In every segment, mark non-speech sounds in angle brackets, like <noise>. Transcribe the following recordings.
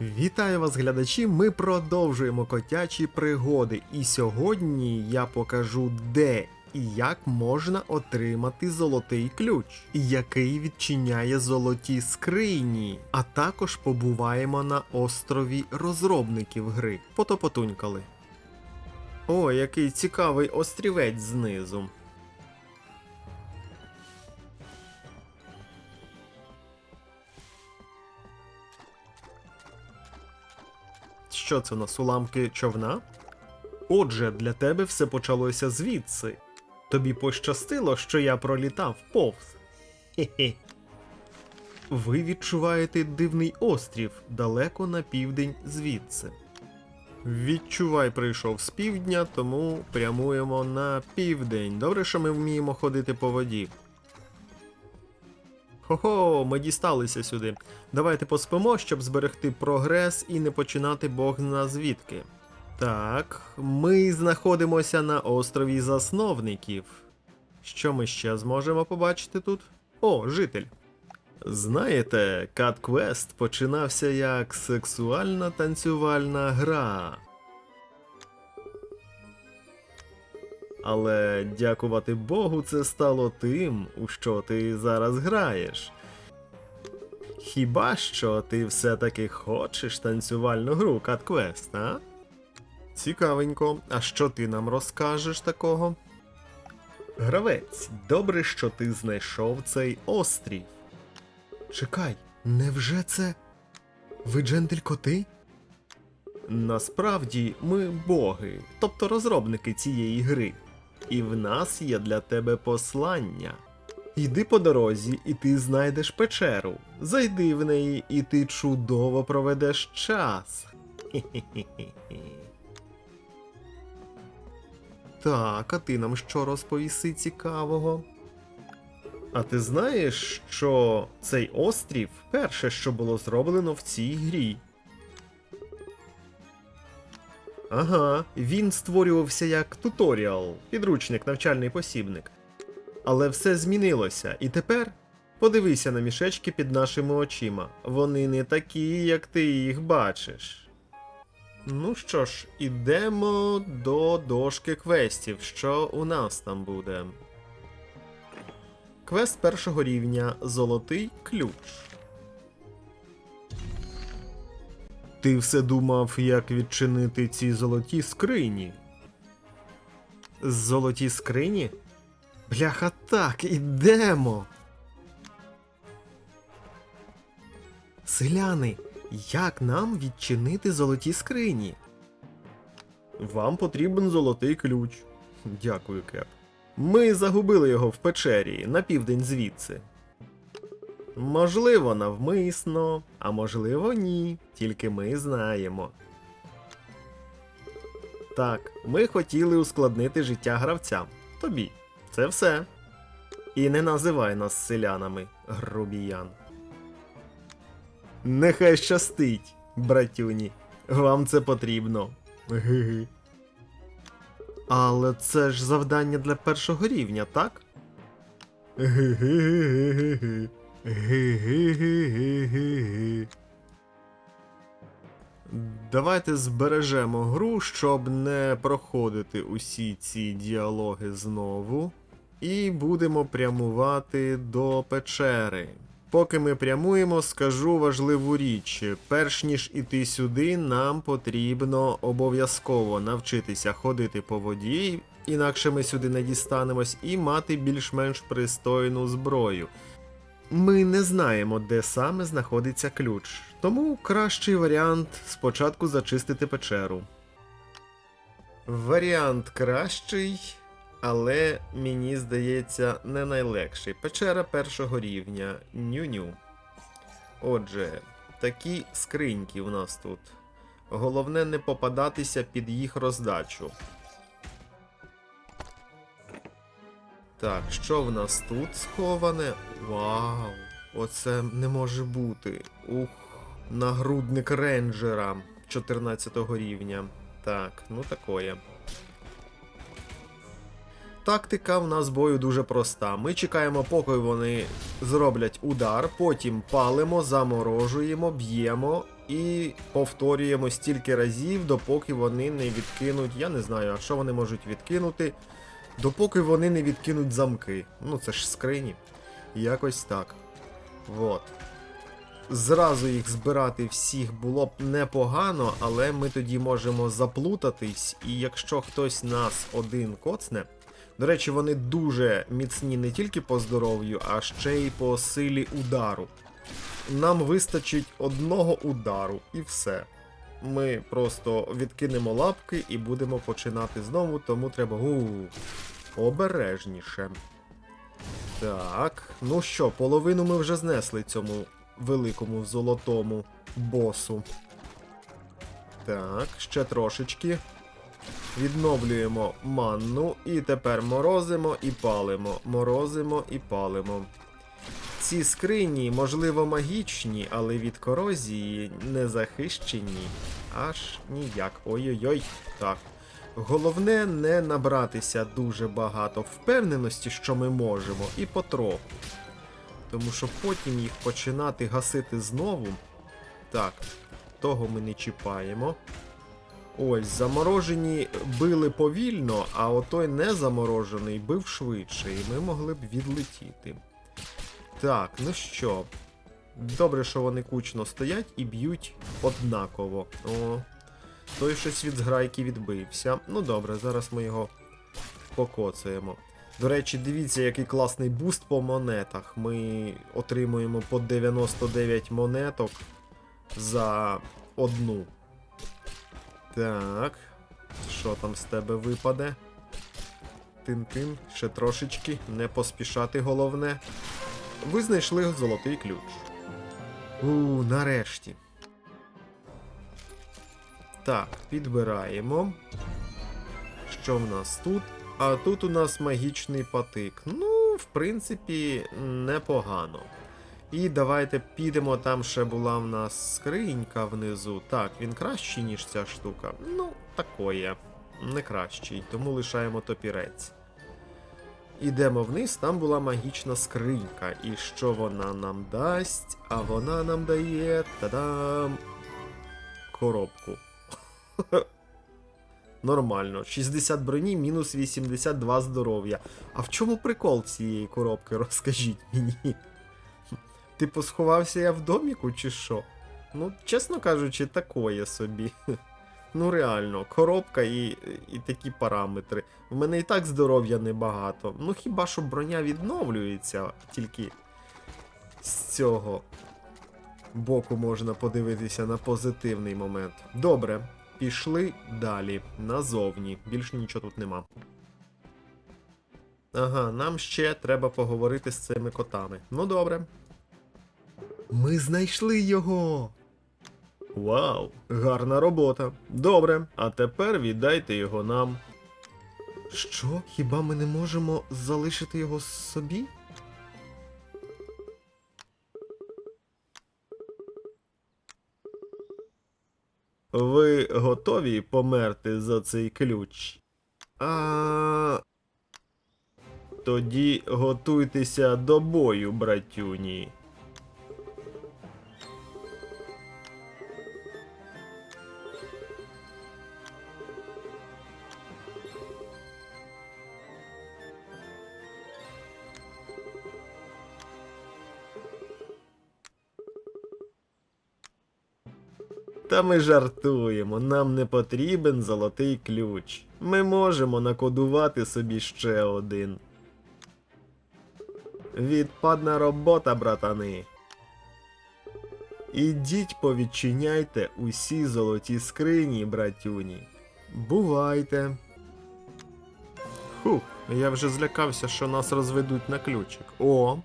Вітаю вас, глядачі! Ми продовжуємо котячі пригоди. І сьогодні я покажу, де і як можна отримати золотий ключ, який відчиняє золоті скрині. А також побуваємо на острові розробників гри. Потопотунькали. О, який цікавий острівець знизу. Що це у нас уламки човна? Отже, для тебе все почалося звідси. Тобі пощастило, що я пролітав повз. Хе-хе. Ви відчуваєте дивний острів далеко на південь звідси. Відчувай прийшов з півдня, тому прямуємо на південь. Добре, що ми вміємо ходити по воді. Хо-хо, ми дісталися сюди. Давайте поспимо, щоб зберегти прогрес і не починати Бог зна звідки. Так, ми знаходимося на острові засновників. Що ми ще зможемо побачити тут? О, житель. Знаєте, Cat Quest починався як сексуальна танцювальна гра. Але дякувати Богу, це стало тим, у що ти зараз граєш. Хіба що ти все-таки хочеш танцювальну гру Cat Quest, а? Цікавенько. А що ти нам розкажеш такого? Гравець, добре, що ти знайшов цей острів. Чекай, невже це. Ви джентль коти? Насправді ми боги, тобто розробники цієї гри. І в нас є для тебе послання. Йди по дорозі, і ти знайдеш печеру. Зайди в неї, і ти чудово проведеш час. <laughs> Так, а ти нам що розповіси цікавого? А ти знаєш, що цей острів перше, що було зроблено в цій грі? Ага, він створювався як туторіал, підручник, навчальний посібник. Але все змінилося, і тепер подивися на мішечки під нашими очима. Вони не такі, як ти їх бачиш. Ну що ж, ідемо до дошки квестів. Що у нас там буде? Квест першого рівня Золотий ключ. Ти все думав, як відчинити ці золоті скрині? Золоті скрині? Бляха так, ідемо. Селяни, як нам відчинити золоті скрині? Вам потрібен золотий ключ. Дякую, Кеп. Ми загубили його в печері на південь звідси. Можливо, навмисно, а можливо, ні. Тільки ми знаємо. Так, ми хотіли ускладнити життя гравцям. Тобі. Це все. І не називай нас селянами, грубіян. Нехай щастить, братюні. Вам це потрібно. Ги-ги. Але це ж завдання для першого рівня, так? Ги-ги-ги-ги-ги. Ги-ги-ги-ги-ги. Давайте збережемо гру, щоб не проходити усі ці діалоги знову. І будемо прямувати до печери. Поки ми прямуємо, скажу важливу річ. Перш ніж іти сюди, нам потрібно обов'язково навчитися ходити по воді, інакше ми сюди не дістанемось, і мати більш-менш пристойну зброю. Ми не знаємо, де саме знаходиться ключ, тому кращий варіант спочатку зачистити печеру. Варіант кращий, але мені здається не найлегший. Печера першого рівня. Ню-ню. Отже, такі скриньки у нас тут. Головне не попадатися під їх роздачу. Так, що в нас тут сховане? Вау! Оце не може бути. Ух, нагрудник рейнджера 14 рівня. Так, ну такое. Тактика в нас бою дуже проста. Ми чекаємо, поки вони зроблять удар, потім палимо, заморожуємо, б'ємо і повторюємо стільки разів, допоки вони не відкинуть. Я не знаю, а що вони можуть відкинути, допоки вони не відкинуть замки. Ну, це ж скрині. Якось так. Вот. Зразу їх збирати всіх було б непогано, але ми тоді можемо заплутатись, і якщо хтось нас один коцне. До речі, вони дуже міцні не тільки по здоров'ю, а ще й по силі удару. Нам вистачить одного удару і все. Ми просто відкинемо лапки і будемо починати знову, тому треба у обережніше. Так, ну що, половину ми вже знесли цьому великому золотому босу. Так, ще трошечки. Відновлюємо манну і тепер морозимо і палимо. Морозимо і палимо. Ці скрині, можливо, магічні, але від корозії не захищені. Аж ніяк. Ой-ой-ой. Так. Головне не набратися дуже багато впевненості, що ми можемо, і потроху. Тому що потім їх починати гасити знову. Так, того ми не чіпаємо. Ось, заморожені били повільно, а отой незаморожений бив швидше, і ми могли б відлетіти. Так, ну що. Добре, що вони кучно стоять і б'ють однаково. О, той щось від зграйки відбився. Ну добре, зараз ми його покоцаємо. До речі, дивіться, який класний буст по монетах. Ми отримуємо по 99 монеток за одну. Так. Що там з тебе випаде? Тин-тин, ще трошечки, не поспішати головне. Ви знайшли золотий ключ. У, нарешті. Так, підбираємо. Що в нас тут? А тут у нас магічний патик. Ну, в принципі, непогано. І давайте підемо, там ще була в нас скринька внизу. Так, він кращий, ніж ця штука. Ну, такое. Не кращий, тому лишаємо топірець. Ідемо вниз, там була магічна скринька. І що вона нам дасть? А вона нам дає. Та-дам! Коробку. <laughs> Нормально. 60 броні, мінус 82 здоров'я. А в чому прикол цієї коробки, <laughs> розкажіть мені? Типу, сховався я в доміку, чи що? Ну, чесно кажучи, такое собі. <laughs> Ну реально, коробка і, і такі параметри. В мене і так здоров'я небагато. Ну хіба що броня відновлюється, тільки з цього боку можна подивитися на позитивний момент. Добре, пішли далі, назовні. Більш нічого тут нема. Ага, нам ще треба поговорити з цими котами. Ну добре. Ми знайшли його. Вау, гарна робота. Добре, а тепер віддайте його нам. Що? Хіба ми не можемо залишити його собі? Ви готові померти за цей ключ? А. Тоді готуйтеся до бою, братюні. Та ми жартуємо, нам не потрібен золотий ключ. Ми можемо накодувати собі ще один. Відпадна робота, братани. Ідіть повідчиняйте усі золоті скрині, братюні. Бувайте. Хух, я вже злякався, що нас розведуть на ключик. О,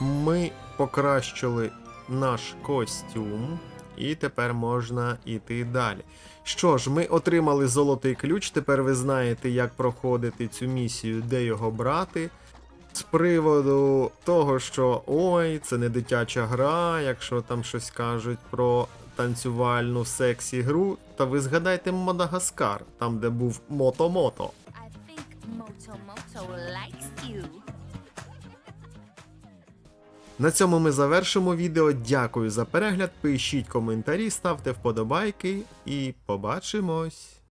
ми покращили наш костюм. І тепер можна йти далі. Що ж, ми отримали золотий ключ. Тепер ви знаєте, як проходити цю місію, де його брати. З приводу того, що ой, це не дитяча гра, якщо там щось кажуть про танцювальну сексі гру, то ви згадайте Мадагаскар, там де був Мото-Мото. На цьому ми завершимо відео. Дякую за перегляд. Пишіть коментарі, ставте вподобайки і побачимось.